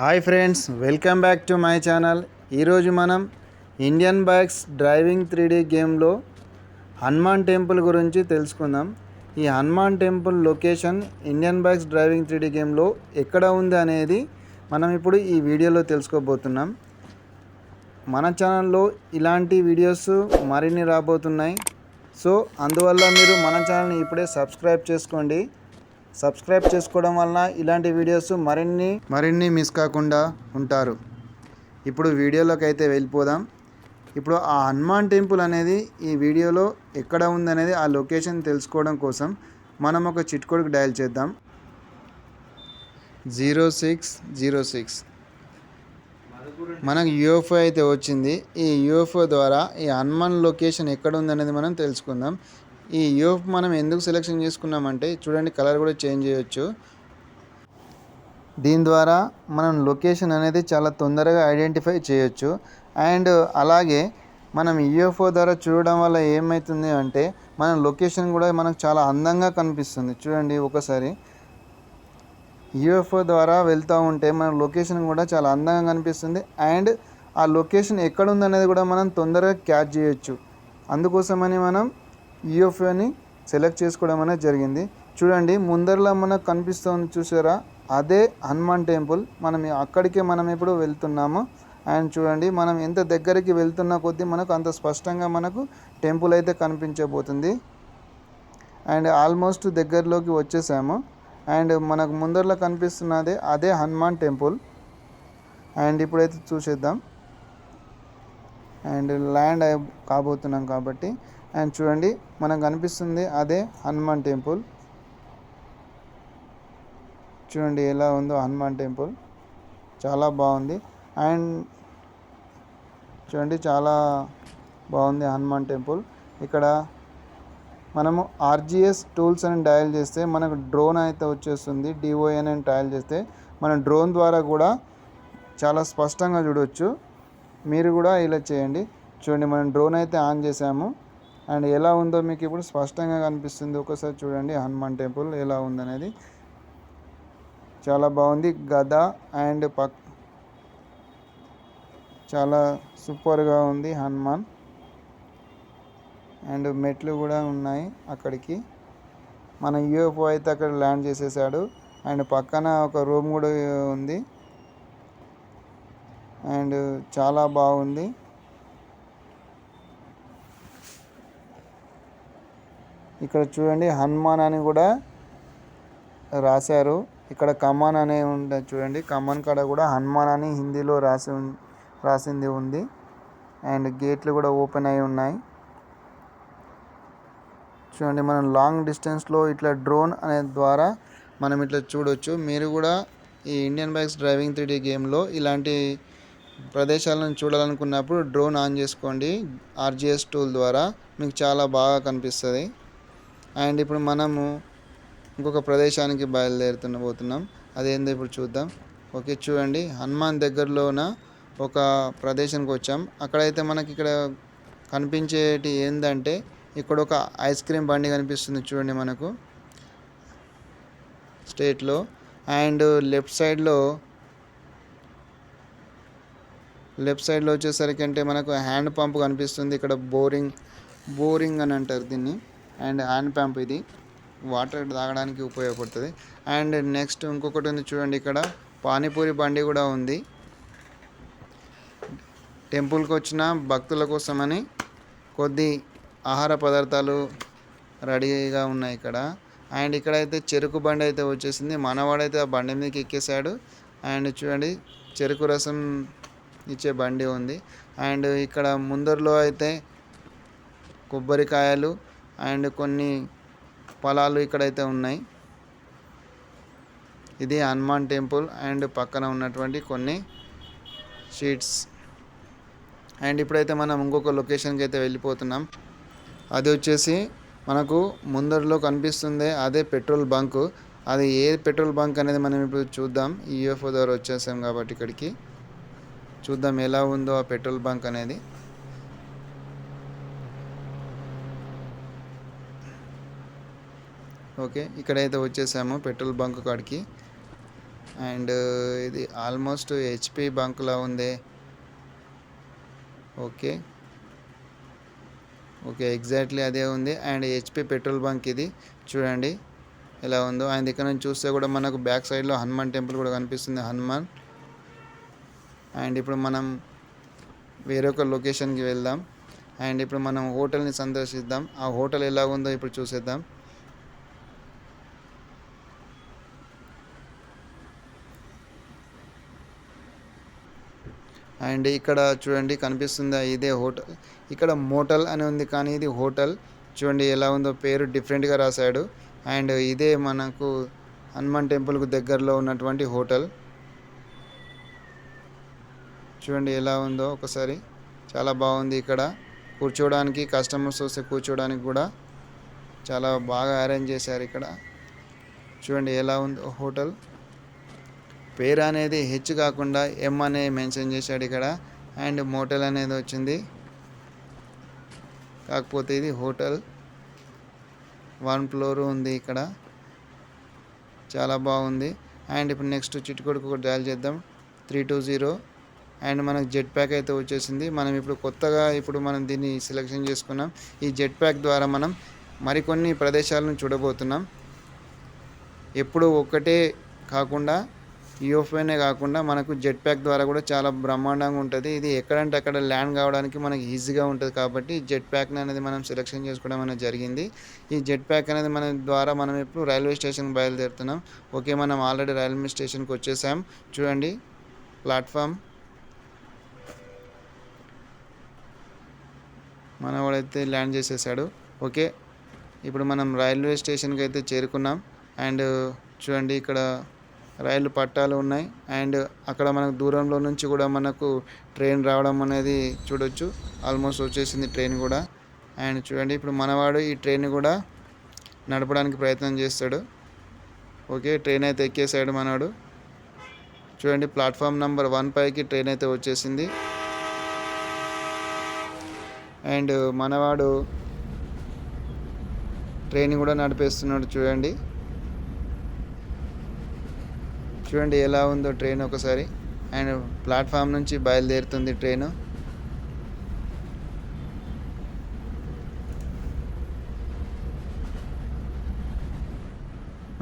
Hi friends welcome back to my channel. ఈరోజు మనం Indian bikes driving three D గేమ్లో Hanuman temple గురించి తెలుసుకుందాం. ఈ Hanuman temple location Indian bikes driving three D గేమ్లో ఎక్కడ ఉంది అనేది మనం ఇప్పుడు ఈ వీడియోలో తెలుసుకోబోతున్నాం. మన ఛానల్లో ఇలాంటి వీడియోస్ మరిన్ని రాబోతున్నాయి. సో అందువల్ల మీరు మన ఛానల్ని ఇప్పుడే సబ్స్క్రైబ్ చేసుకోండి. సబ్స్క్రైబ్ చేసుకోవడం వలన ఇలాంటి వీడియోస్ మరిన్ని మరిన్ని మిస్ కాకుండా ఉంటారు. ఇప్పుడు వీడియోలోకి అయితే వెళ్ళిపోదాం. ఇప్పుడు ఆ హనుమాన్ టెంపుల్ అనేది ఈ వీడియోలో ఎక్కడ ఉందనేది ఆ లొకేషన్ తెలుసుకోవడం కోసం మనం ఒక చిట్కోడ్కి డయల్ చేద్దాం. Zero six zero six. మనకు యూఎఫ్ఓ అయితే వచ్చింది. ఈ యూఎఫ్ఓ ద్వారా ఈ హనుమాన్ లొకేషన్ ఎక్కడ ఉందనేది మనం తెలుసుకుందాం. ఈ యూఎఫ్ మనం ఎందుకు సెలెక్షన్ చేసుకున్నామంటే చూడండి కలర్ కూడా చేంజ్ చేయొచ్చు. దీని ద్వారా మనం లొకేషన్ అనేది చాలా తొందరగా ఐడెంటిఫై చేయొచ్చు. అండ్ అలాగే మనం యూఎఫ్ఓ ద్వారా చూడడం వల్ల ఏమవుతుంది అంటే మన లొకేషన్ కూడా మనకు చాలా అందంగా కనిపిస్తుంది. చూడండి ఒకసారి. యూఎఫ్ఓ ద్వారా వెళ్తూ ఉంటే మన లొకేషన్ కూడా చాలా అందంగా కనిపిస్తుంది. అండ్ ఆ లొకేషన్ ఎక్కడ ఉందనేది కూడా మనం తొందరగా క్యాచ్ చేయొచ్చు. అందుకోసమని మనం ఈఎఫ్ఓని సెలెక్ట్ చేసుకోవడం అనేది జరిగింది. చూడండి ముందరలో మనకు కనిపిస్తుంది చూసారా? అదే హనుమాన్ టెంపుల్. మనం అక్కడికే మనం ఇప్పుడు వెళ్తున్నాము. అండ్ చూడండి మనం ఎంత దగ్గరికి వెళ్తున్న కొద్దీ మనకు అంత స్పష్టంగా మనకు టెంపుల్ అయితే కనిపించబోతుంది. అండ్ ఆల్మోస్ట్ దగ్గరలోకి వచ్చేసాము. అండ్ మనకు ముందరలో కనిపిస్తున్నదే అదే హనుమాన్ టెంపుల్. అండ్ ఇప్పుడైతే చూసేద్దాం. అండ్ ల్యాండ్ కాబోతున్నాం కాబట్టి. అండ్ చూడండి మనకు కనిపిస్తుంది అదే హనుమాన్ టెంపుల్. చూడండి ఎలా ఉందో హనుమాన్ టెంపుల్. చాలా బాగుంది. అండ్ చూడండి చాలా బాగుంది హనుమాన్ టెంపుల్. ఇక్కడ మనము ఆర్జిఎస్ టూల్స్ అని డయల్ చేస్తే మనకు డ్రోన్ అయితే వచ్చేస్తుంది. డిఓఎన్ అని డయల్ చేస్తే మనం డ్రోన్ ద్వారా కూడా చాలా స్పష్టంగా చూడవచ్చు మీరు కూడా ఇలా చేయండి. చూడండి మనం డ్రోన్ అయితే ఆన్ చేసాము. అండ్ ఎలా ఉందో మీకు ఇప్పుడు స్పష్టంగా కనిపిస్తుంది. ఒకసారి చూడండి. హనుమాన్ టెంపుల్ ఎలా ఉందనేది. చాలా బాగుంది. గద అండ్ పక్ చాలా సూపర్గా ఉంది హనుమాన్. అండ్ మెట్లు కూడా ఉన్నాయి అక్కడికి. మన యూఎఫ్ఓ అయితే అక్కడ ల్యాండ్ చేసేసాడు. అండ్ పక్కన ఒక రూమ్ కూడా ఉంది. అండ్ చాలా బాగుంది. ఇక్కడ చూడండి హనుమాన్ అని కూడా రాశారు. ఇక్కడ కమాన్ అనే ఉంటుంది చూడండి కమాన్ కాడ కూడా హనుమాన్ అని హిందీలో రాసి ఉం- రాసింది ఉంది. అండ్ గేట్లు కూడా ఓపెన్ అయి ఉన్నాయి. చూడండి మనం లాంగ్ డిస్టెన్స్లో ఇట్లా డ్రోన్ అనే ద్వారా మనం ఇట్లా చూడొచ్చు. మీరు కూడా ఈ ఇండియన్ బైక్స్ డ్రైవింగ్ త్రీ గేమ్లో ఇలాంటి ప్రదేశాలను చూడాలనుకున్నప్పుడు డ్రోన్ ఆన్ చేసుకోండి. ఆర్జిఎస్ టూల్ ద్వారా మీకు చాలా బాగా కనిపిస్తుంది. అండ్ ఇప్పుడు మనము ఇంకొక ప్రదేశానికి బయలుదేరుతున్న పోతున్నాం. అదేందో ఇప్పుడు చూద్దాం. ఓకే చూడండి. హనుమాన్ దగ్గరలోన ఒక ప్రదేశానికి వచ్చాం. అక్కడైతే మనకి ఇక్కడ కనిపించేటి ఏంటంటే ఇక్కడ ఒక ఐస్ క్రీమ్ బండి కనిపిస్తుంది చూడండి మనకు. స్టేట్లో అండ్ లెఫ్ట్ సైడ్లో లెఫ్ట్ సైడ్లో వచ్చేసరికి అంటే మనకు హ్యాండ్ పంప్ కనిపిస్తుంది. ఇక్కడ బోరింగ్ బోరింగ్ అని అంటారు దీన్ని. అండ్ హ్యాండ్ పంప్ ఇది. వాటర్ తాగడానికి ఉపయోగపడుతుంది. అండ్ నెక్స్ట్ ఇంకొకటి ఉంది చూడండి ఇక్కడ. పానీపూరి బండి కూడా ఉంది. టెంపుల్కి వచ్చిన భక్తుల కోసమని కొద్ది ఆహార పదార్థాలు రెడీగా ఉన్నాయి ఇక్కడ. అండ్ ఇక్కడైతే చెరుకు బండి అయితే వచ్చేసింది. మనవాడైతే ఆ బండి మీదకి ఎక్కేసాడు అండ్ చూడండి చెరుకు రసం ఇచ్చే బండి ఉంది. అండ్ ఇక్కడ ముందరలో అయితే కొబ్బరికాయలు అండ్ కొన్ని పొలాలు ఇక్కడైతే ఉన్నాయి. ఇది హనుమాన్ టెంపుల్ అండ్ పక్కన ఉన్నటువంటి కొన్ని షీట్స్. అండ్ ఇప్పుడైతే మనం ఇంకొక లొకేషన్కి అయితే వెళ్ళిపోతున్నాం. అది వచ్చేసి మనకు ముందరలో కనిపిస్తుంది అదే పెట్రోల్ బంక్. అది ఏ పెట్రోల్ బంక్ అనేది మనం ఇప్పుడు చూద్దాం. ఈఎఫ్ఓ ద్వారా వచ్చేసాం కాబట్టి ఇక్కడికి. చూద్దాం ఎలా ఉందో ఆ పెట్రోల్ బంక్ అనేది. ఓకే ఇక్కడైతే వచ్చేసాము పెట్రోల్ బంక్ కాడికి. అండ్ ఇది ఆల్మోస్ట్ హెచ్పి బంక్లా ఉంది. ఓకే. ఓకే ఎగ్జాక్ట్లీ అదే ఉంది. అండ్ హెచ్పి పెట్రోల్ బంక్ ఇది. చూడండి ఎలా ఉందో. అండ్ ఇక్కడ నుంచి చూస్తే కూడా మనకు బ్యాక్ సైడ్లో హనుమాన్ టెంపుల్ కూడా కనిపిస్తుంది హనుమాన్. అండ్ ఇప్పుడు మనం వేరొక లొకేషన్కి వెళ్దాం. అండ్ ఇప్పుడు మనం హోటల్ని సందర్శిద్దాం. ఆ హోటల్ ఎలా ఉందో ఇప్పుడు చూసేద్దాం. అండ్ ఇక్కడ చూడండి కనిపిస్తుందా ఇదే హోటల్. ఇక్కడ మోటల్ అని ఉంది కానీ ఇది హోటల్. చూడండి ఎలా ఉందో పేరు డిఫరెంట్గా రాశాడు. అండ్ ఇదే మనకు హనుమాన్ టెంపుల్కు దగ్గరలో ఉన్నటువంటి హోటల్. చూడండి ఎలా ఉందో ఒకసారి. చాలా బాగుంది ఇక్కడ. కూర్చోవడానికి కస్టమర్స్ వస్తే కూర్చోవడానికి కూడా చాలా బాగా అరేంజ్ చేశారు ఇక్కడ. చూడండి ఎలా ఉందో హోటల్. పేరు అనేది హెచ్ కాకుండా ఎం అనే మెన్షన్ చేశాడు ఇక్కడ. అండ్ మోటల్ అనేది వచ్చింది. కాకపోతే ఇది హోటల్ వన్ ఫ్లోర్ ఉంది ఇక్కడ. చాలా బాగుంది. అండ్ ఇప్పుడు నెక్స్ట్ చిట్టుకొడుకు కూడా డయల్ చేద్దాం. త్రీ టూ జీరో అండ్ మనకు జెట్ ప్యాక్ అయితే వచ్చేసింది. మనం ఇప్పుడు కొత్తగా ఇప్పుడు మనం దీన్ని సెలెక్షన్ చేసుకున్నాం. ఈ జెట్ ప్యాక్ ద్వారా మనం మరికొన్ని ప్రదేశాలను చూడబోతున్నాం. ఎప్పుడు ఒక్కటే కాకుండా యూఎఫ్ఐనే కాకుండా మనకు జెట్ ప్యాక్ ద్వారా కూడా చాలా బ్రహ్మాండంగా ఉంటుంది. ఇది ఎక్కడంటే అక్కడ ల్యాండ్ కావడానికి మనకి ఈజీగా ఉంటుంది కాబట్టి జెట్ ప్యాక్ అనేది మనం సెలెక్షన్ చేసుకోవడం అనేది జరిగింది. ఈ జెట్ ప్యాక్ అనేది మన ద్వారా మనం ఇప్పుడు రైల్వే స్టేషన్కి బయలుదేరుతున్నాం. ఓకే మనం ఆల్రెడీ రైల్వే స్టేషన్కి వచ్చేసాం. చూడండి ప్లాట్ఫామ్. మనవాడైతే ల్యాండ్ చేసేసాడు. ఓకే ఇప్పుడు మనం రైల్వే స్టేషన్కి అయితే చేరుకున్నాం. అండ్ చూడండి ఇక్కడ రైలు పట్టాలు ఉన్నాయి. అండ్ అక్కడ మనకు దూరంలో నుంచి కూడా మనకు ట్రైన్ రావడం అనేది చూడొచ్చు. ఆల్మోస్ట్ వచ్చేసింది ట్రైన్ కూడా. అండ్ చూడండి ఇప్పుడు మనవాడు ఈ ట్రైన్ కూడా నడపడానికి ప్రయత్నం చేస్తాడు. ఓకే ట్రైన్ అయితే ఎక్కేసాడు మనవాడు. చూడండి ప్లాట్ఫామ్ నెంబర్ వన్ పైకి ట్రైన్ అయితే వచ్చేసింది. అండ్ మనవాడు ట్రైన్ కూడా నడిపేస్తున్నాడు చూడండి. చూడండి ఎలా ఉందో ట్రైన్ ఒకసారి. అండ్ ప్లాట్ఫామ్ నుంచి బయలుదేరుతుంది ట్రైను.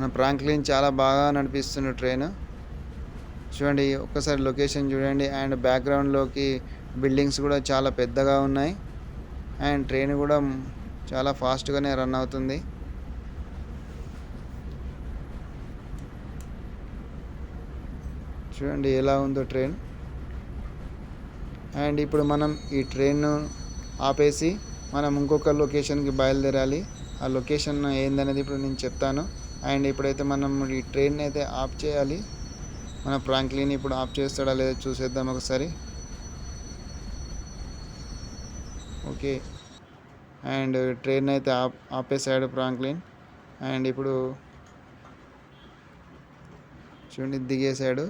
మన ఫ్రాంక్లిన్ చాలా బాగా నడిపిస్తున్న ట్రైన్. చూడండి ఒక్కసారి లొకేషన్ చూడండి. అండ్ బ్యాక్గ్రౌండ్లోకి బిల్డింగ్స్ కూడా చాలా పెద్దగా ఉన్నాయి. అండ్ ట్రైన్ కూడా చాలా ఫాస్ట్గానే రన్ అవుతుంది. చూడండి ఎలా ఉందో ట్రైన్. అండ్ ఇప్పుడు మనం ఈ ట్రైన్ ఆపేసి మనం ఇంకొక లొకేషన్కి బయలుదేరాలి. ఆ లొకేషన్ ఏందనేది ఇప్పుడు నేను చెప్తాను. అండ్ ఇప్పుడైతే మనం ఈ ట్రైన్ అయితే ఆఫ్ చేయాలి. మన ఫ్రాంక్లిన్ ఇప్పుడు ఆఫ్ చేస్తాడా లేదో చూసేద్దాం ఒకసారి. ఓకే. అండ్ ట్రైన్ అయితే ఆప్ ఆపేసాడు ఫ్రాంక్లిన్ అండ్ ఇప్పుడు చూడండి దిగేశాడు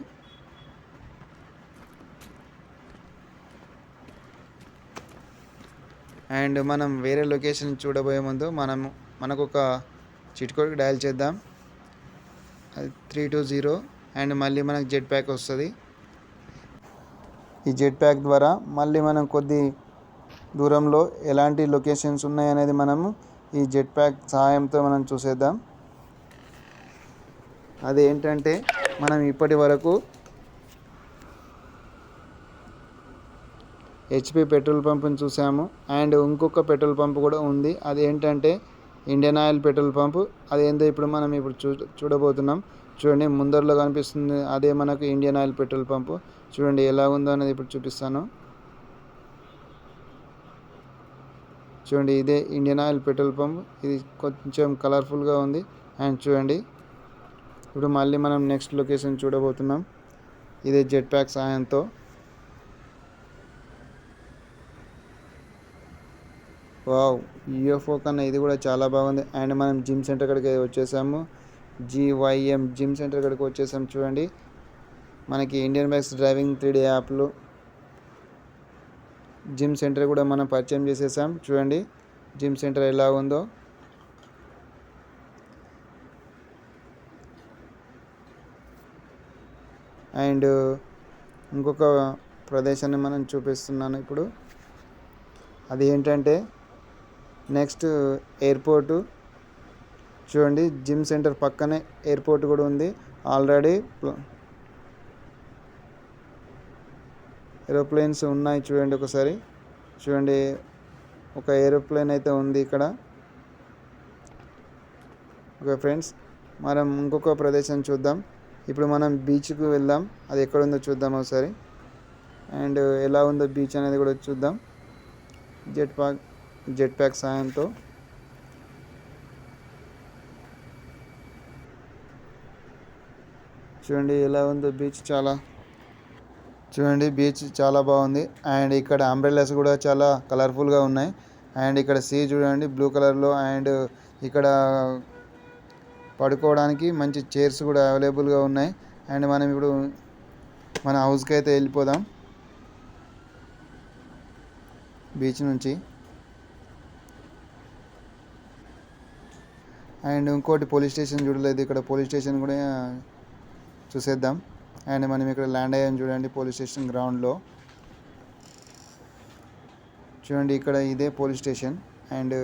అండ్ మనం వేరే లొకేషన్ చూడబోయే ముందు మనం మనకు ఒక చిట్కోడికి డయల్ చేద్దాం. అది త్రీ టూ జీరో అండ్ మళ్ళీ మనకు జెట్ ప్యాక్ వస్తుంది. ఈ జెట్ ప్యాక్ ద్వారా మళ్ళీ మనం కొద్ది దూరంలో ఎలాంటి లొకేషన్స్ ఉన్నాయనేది మనము ఈ జెట్ ప్యాక్ సహాయంతో మనం చూసేద్దాం. అది ఏంటంటే మనం ఇప్పటి వరకు హెచ్పి పెట్రోల్ పంప్ని చూసాము. అండ్ ఇంకొక పెట్రోల్ పంప్ కూడా ఉంది. అది ఏంటంటే ఇండియన్ ఆయిల్ పెట్రోల్ పంప్. అదేందో ఇప్పుడు మనం ఇప్పుడు చూ చూడబోతున్నాం. చూడండి ముందరలో కనిపిస్తుంది అదే మనకు ఇండియన్ ఆయిల్ పెట్రోల్ పంపు. చూడండి ఎలా ఉందో అనేది ఇప్పుడు చూపిస్తాను. చూడండి ఇదే ఇండియన్ ఆయిల్ పెట్రోల్ పంప్. ఇది కొంచెం కలర్ఫుల్గా ఉంది. అండ్ చూడండి ఇప్పుడు మళ్ళీ మనం నెక్స్ట్ లొకేషన్ చూడబోతున్నాం. ఇదే జెట్ ప్యాక్ సహాయంతో. వావ్ యూఎఫ్ఓ కన్నా ఇది కూడా చాలా బాగుంది. అండ్ మనం జిమ్ సెంటర్ కాడికి వచ్చేసాము. జీవైఎం జిమ్ సెంటర్ కాడికి వచ్చేసాం చూడండి. మనకి Indian backs driving three day యాప్లు. జిమ్ సెంటర్ కూడా మనం పరిచయం చేసేసాం చూడండి. జిమ్ సెంటర్ ఎలా ఉందో. అండ్ ఇంకొక ప్రదేశాన్ని మనం చూపిస్తున్నాను ఇప్పుడు. అది ఏంటంటే నెక్స్ట్ ఎయిర్పోర్టు. చూడండి జిమ్ సెంటర్ పక్కనే ఎయిర్పోర్ట్ కూడా ఉంది. ఆల్రెడీ ఏరోప్లేన్స్ ఉన్నాయి చూడండి ఒకసారి. చూడండి ఒక ఏరోప్లేన్ అయితే ఉంది ఇక్కడ. ఓకే ఫ్రెండ్స్ మనం ఇంకొక ప్రదేశం చూద్దాం. ఇప్పుడు మనం బీచ్కు వెళ్దాం. అది ఎక్కడ ఉందో చూద్దాం ఒకసారి. అండ్ ఎలా ఉందో బీచ్ అనేది కూడా చూద్దాం. Jet park. జెట్ ప్యాక్ సాయంతో. చూడండి ఎలా ఉందో బీచ్ చాలా. చూడండి బీచ్ చాలా బాగుంది. అండ్ ఇక్కడ అంబ్రెల్లాస్ కూడా చాలా కలర్ఫుల్గా ఉన్నాయి. అండ్ ఇక్కడ సీ చూడండి బ్లూ కలర్లో అండ్ ఇక్కడ పడుకోవడానికి మంచి చైర్స్ కూడా అవైలబుల్గా ఉన్నాయి. అండ్ మనం ఇప్పుడు మన హౌస్కి అయితే వెళ్ళిపోదాం. బీచ్ నుంచి. అండ్ ఇంకోటి పోలీస్ స్టేషన్ చూడలేదు. ఇక్కడ పోలీస్ స్టేషన్ కూడా చూసేద్దాం. అండ్ మనం ఇక్కడ ల్యాండ్ అయ్యాం చూడండి పోలీస్ స్టేషన్ గ్రౌండ్లో చూడండి ఇక్కడ ఇదే పోలీస్ స్టేషన్. అండ్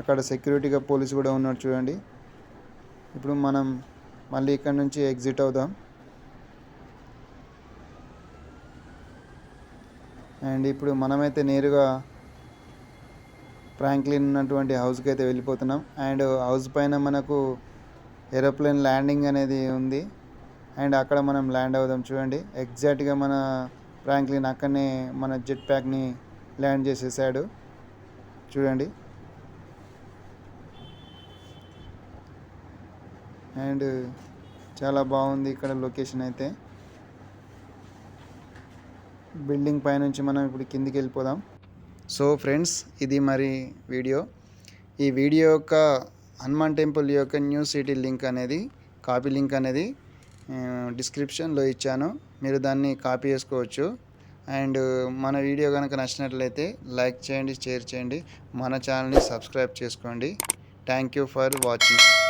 అక్కడ సెక్యూరిటీగా పోలీస్ కూడా ఉన్నారు చూడండి. ఇప్పుడు మనం మళ్ళీ ఇక్కడ నుంచి ఎగ్జిట్ అవుదాం. అండ్ ఇప్పుడు మనమైతే నేరుగా ఫ్రాంక్లిన్ ఉన్నటువంటి హౌస్కి అయితే వెళ్ళిపోతున్నాం. అండ్ హౌస్ పైన మనకు ఏరోప్లేన్ ల్యాండింగ్ అనేది ఉంది. అండ్ అక్కడ మనం ల్యాండ్ అవుదాం చూడండి. ఎగ్జాక్ట్గా మన ఫ్రాంక్లిన్ అక్కడనే మన జెట్ ప్యాక్ని ల్యాండ్ చేసేసాడు. చూడండి. అండ్ చాలా బాగుంది ఇక్కడ లొకేషన్ అయితే. బిల్డింగ్ పైనుంచి మనం ఇప్పుడు కిందికి వెళ్ళిపోదాం. సో ఫ్రెండ్స్ ఇది మరి వీడియో. ఈ వీడియో యొక్క హనుమాన్ టెంపుల్ యొక్క న్యూ సిటీ లింక్ అనేది కాపీ లింక్ అనేది డిస్క్రిప్షన్లో ఇచ్చాను. మీరు దాన్ని కాపీ చేసుకోవచ్చు. అండ్ మన వీడియో కనుక నచ్చినట్లయితే లైక్ చేయండి షేర్ చేయండి. మన ఛానల్ని సబ్స్క్రైబ్ చేసుకోండి. Thank you for watching.